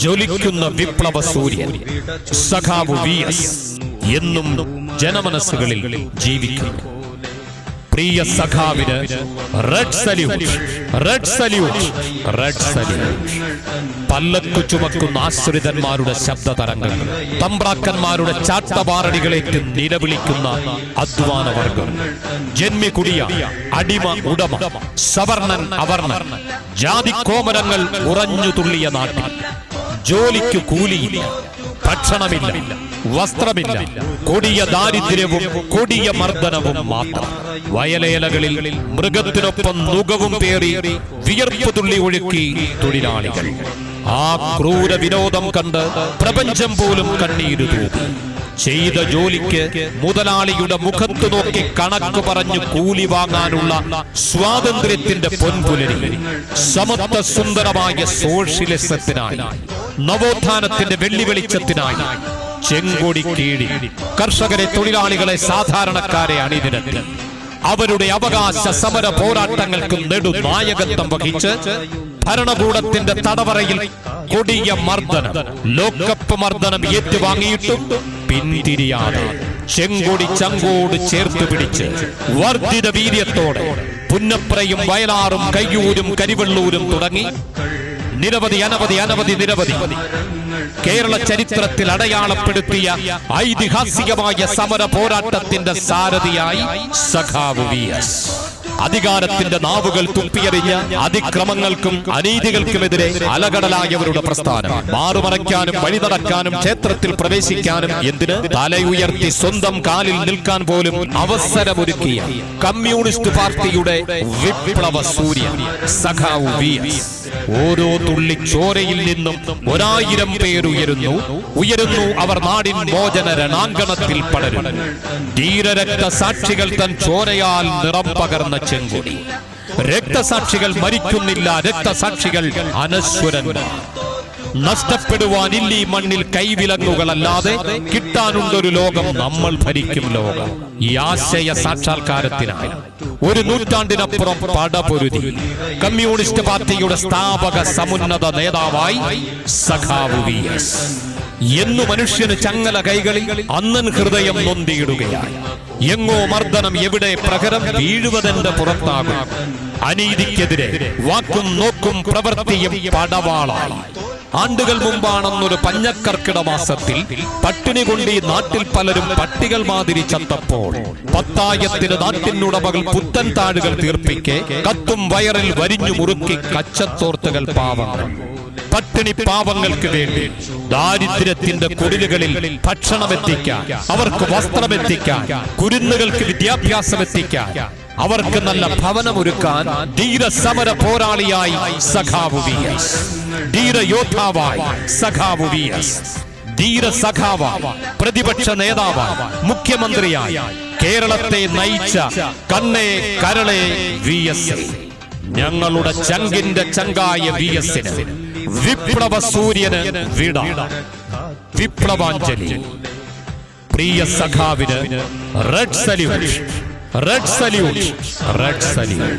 ജ്വലിക്കുന്ന വിപ്ലവ സൂര്യൻ സഖാവ് വി എസ് എന്നും ജനമനസ്സുകളിൽ ജീവിക്കുന്നു. പ്രിയ സഖാവിന് red salute red salute red salute പല്ലക്കു ചുമക്കുന്ന ആശ്രിതന്മാരുടെ ശബ്ദ തരങ്ങൾ തമ്പ്രാക്കന്മാരുടെ ചാട്ടവാറടികളേറ്റ് നിലവിളിക്കുന്ന അധ്വാന വർഗം ജന്മി കുടിയ അടിമ ഉടമ സവർണൻ അവർണൻ ജാതി കോമരങ്ങൾ ഉറഞ്ഞു തുള്ളിയ നാട്ടിൽ ജോലിക്ക് കൂലിയില്ല ഭക്ഷണമില്ല വസ്ത്രമില്ല കൊടിയ ദാരിദ്ര്യവും കൊടിയ മർദ്ദനവും മാത്രം. വയലേലകളിൽ മൃഗത്തിനൊപ്പം നുകവും പേറി വിയർപ്പ് തുള്ളി ഒഴുക്കി തൊഴിലാളികൾ. ആ ക്രൂര വിനോദം കണ്ട് പ്രപഞ്ചം പോലും കണ്ണീര് തൂക്കി ചെയ്ത ജോലിക്ക് മുതലാളിയുടെ മുഖത്ത് നോക്കി കണക്ക് പറഞ്ഞു കൂലി വാങ്ങാനുള്ള സ്വാതന്ത്ര്യത്തിന്റെ പൊൻപുലരി സമത്വ സുന്ദരമായ സോഷ്യലിസത്തിനായി നവോത്ഥാനത്തിന്റെ വെള്ളി വെളിച്ചത്തിനായി ചെങ്കൊടി കീഴി കർഷകരെ തൊഴിലാളികളെ സാധാരണക്കാരെ അണിനിരത്തി. അവരുടെ അവകാശ സമര പോരാട്ടങ്ങൾക്ക് നെടു നായകത്വം വഹിച്ച് ഭരണകൂടത്തിന്റെ തടവറയിൽ കൊടിയ മർദ്ദനം ലോക്കപ്പ് മർദ്ദനം ഏറ്റുവാങ്ങിയിട്ടും പിന്തിരിയാതെ ചെങ്കൊടി ചങ്കോട് ചേർത്ത് പിടിച്ച് വർദ്ധിത വീര്യത്തോടെ പുന്നപ്രയും വയലാറും കയ്യൂരും കരിവെള്ളൂരും തുടങ്ങി നിരവധി അനവധി അനവധി നിരവധി. കേരള ചരിത്രത്തിൽ അടയാളപ്പെടുത്തിയ ഐതിഹാസികമായ സമര പോരാട്ടത്തിന്റെ സാരഥിയായി സഖാവ് വി എസ്. അധികാരത്തിന്റെ നാവുകൾ തുപ്പിയെറിഞ്ഞ അതിക്രമങ്ങൾക്കും അനീതികൾക്കുമെതിരെ അലകടലായവരുടെ പ്രസ്ഥാനം. മാറുമറയ്ക്കാനും വഴി നടക്കാനും ക്ഷേത്രത്തിൽ പ്രവേശിക്കാനും എന്തിന്? തലയുയർത്തി സ്വന്തം കാലിൽ നിൽക്കാൻ പോലും അവസരമൊരുക്കിയ കമ്മ്യൂണിസ്റ്റ് പാർട്ടിയുടെ വിപ്ലവ സൂര്യൻ സഖാവ് ഓരോ തുള്ളി ചോരയിൽ നിന്നും ഒരായിരം പേരുയരുന്നു ഉയരുന്നു. അവർ നാടിൻ മോചന രണാങ്കണത്തിൽ പടരും ധീരരക്ത സാക്ഷികൾ തൻ ചോരയാൽ നിറം പകർന്ന ചെങ്കൊടി രക്തസാക്ഷികൾ മരിക്കുന്നില്ല. രക്തസാക്ഷികൾ അനശ്വരന്മാർ. നഷ്ടപ്പെടുവാനില്ല ഈ മണ്ണിൽ കൈവിലങ്ങുകളല്ലാതെ കിട്ടാനുണ്ടൊരു ലോകം നമ്മൾ ഭരിക്കും ലോകം. ഈ ആശയ സാക്ഷാത്കാരത്തിനായി ഒരു നൂറ്റാണ്ടിനപ്പുറം പടപൊരുതി കമ്മ്യൂണിസ്റ്റ് പാർട്ടിയുടെ സ്ഥാപക സമുന്നത നേതാവായി സഖാവ് വി എസ്. എന്നു മനുഷ്യന് ചങ്ങല കൈകളിൽ അന്നൻ ഹൃദയം നൊന്തിയിടുകയായി. എങ്ങോ മർദ്ദനം എവിടെ പ്രകരം വീഴുവതെന്റെ പുറത്താകും. അനീതിക്കെതിരെ വാക്കും നോക്കും പ്രവൃത്തിയും പടവാളായി. ആണ്ടുകൾ മുമ്പാണെന്നൊരു പഞ്ഞക്കർക്കിട മാസത്തിൽ പട്ടിണി കൊണ്ട് ഈ നാട്ടിൽ പലരും പട്ടികൾ മാതിരി ചത്തപ്പോൾ പത്തായത്തിന് നാട്ടിനുടമകൾ പുത്തൻ താഴുകൾ തീർപ്പിക്കെ കത്തും വയറിൽ വരിഞ്ഞു മുറുക്കി കച്ചത്തോർത്തുകൾ പാവങ്ങൾ. പട്ടിണി പാവങ്ങൾക്ക് വേണ്ടി ദാരിദ്ര്യത്തിന്റെ കുടിലുകളിൽ ഭക്ഷണം എത്തിക്കാൻ അവർക്ക് വസ്ത്രം എത്തിക്കാൻ കുരുന്നുകൾക്ക് വിദ്യാഭ്യാസം എത്തിക്കാൻ അവർക്ക് നല്ല ഭവനമൊരുക്കാൻ ധീര സമര പോരാളിയായി സഖാവു വി എസ്. ധീര യോദ്ധാവായി സഖാവു വി എസ്. ധീര സഖാവായി പ്രതിപക്ഷ നേതാവായി മുഖ്യമന്ത്രിയായി കേരളത്തെ നയിച്ച കണ്ണേ കരളെ വി എസ് ഞങ്ങളുടെ ചങ്കിന്റെ ചങ്കായ വി എസിന് വിപ്ലവ സൂര്യന് വിട. വിപ്ലവാഞ്ജലി. പ്രിയ സഖാവിന് red salute. Red salute red salute